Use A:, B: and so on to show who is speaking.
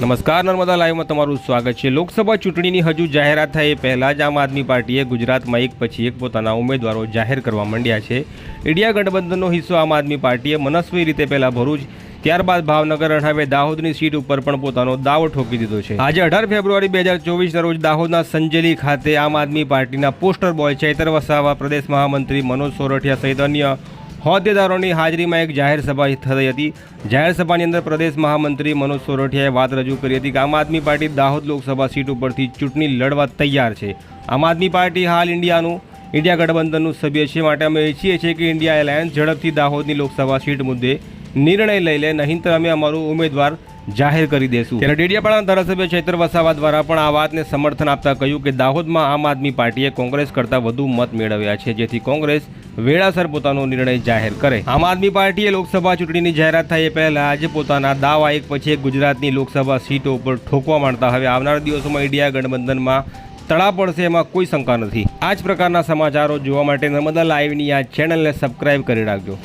A: નમસ્કાર, નર્મદા લાઈવમાં તમારું સ્વાગત છે. લોકસભા ચૂંટણીની હજુ જાહેરાત થાય એ પહેલાં જ આમ આદમી પાર્ટીએ ગુજરાતમાં એક પછી એક પોતાના ઉમેદવારો જાહેર કરવા માંડ્યા છે. ઇન્ડિયા ગઠબંધનનો હિસ્સો આમ આદમી પાર્ટીએ મનસ્વી રીતે પહેલાં ભરૂચ, ત્યારબાદ ભાવનગર અને હવે દાહોદની સીટ ઉપર પણ પોતાનો દાવો ઠોકી દીધો છે. આજે અઢાર ફેબ્રુઆરી બે હજાર ચોવીસના રોજ દાહોદના સંજેલી ખાતે આમ આદમી પાર્ટીના પોસ્ટર બોય ચૈતર વસાવા, પ્રદેશ મહામંત્રી મનોજ સોરઠિયા સહિત અન્ય હોદ્દેદારોની હાજરીમાં એક જાહેર સભા થઈ હતી. જાહેર સભાની અંદર પ્રદેશ મહામંત્રી મનોજ સોરઠિયાએ વાત રજૂ કરી હતી કે આમ આદમી પાર્ટી દાહોદ લોકસભા સીટ ઉપરથી ચૂંટણી લડવા તૈયાર છે. આમ આદમી પાર્ટી હાલ ઇન્ડિયાનું, ઇન્ડિયા ગઠબંધનનું સભ્ય છે. માટે અમે ઈચ્છીએ છીએ કે ઇન્ડિયા એલાયન્સ ઝડપથી દાહોદની લોકસભા સીટ મુદ્દે નિર્ણય લઈ લે. નહીંતર અમે અમારું ઉમેદવાર જાહેર કરી દેશું. ત્યારે ડેડિયાપાડાના ધારાસભ્ય ચૈત્ર વસાવા દ્વારા પણ આ વાતને સમર્થન આપતા કહ્યું કે દાહોદમાં આમ આદમી પાર્ટીએ કોંગ્રેસ કરતાં વધુ મત મેળવ્યા છે, જેથી કોંગ્રેસ વેળાસર પોતાનો નિર્ણય જાહેર કરે. આમ આદમી પાર્ટીએ લોકસભા ચૂંટણીની જાહેરાત થાય એ પહેલા આજે પોતાના દાવા એક પછી એક ગુજરાતની લોકસભા સીટો ઉપર ઠોકવા માંડતા હવે આવનારા દિવસોમાં ઇન્ડિયા ગઠબંધનમાં તળા પડશે એમાં કોઈ શંકા નથી. આ જ પ્રકારના સમાચારો જોવા માટે નર્મદા લાઈવની આ ચેનલને સબસ્ક્રાઇબ કરી રાખજો.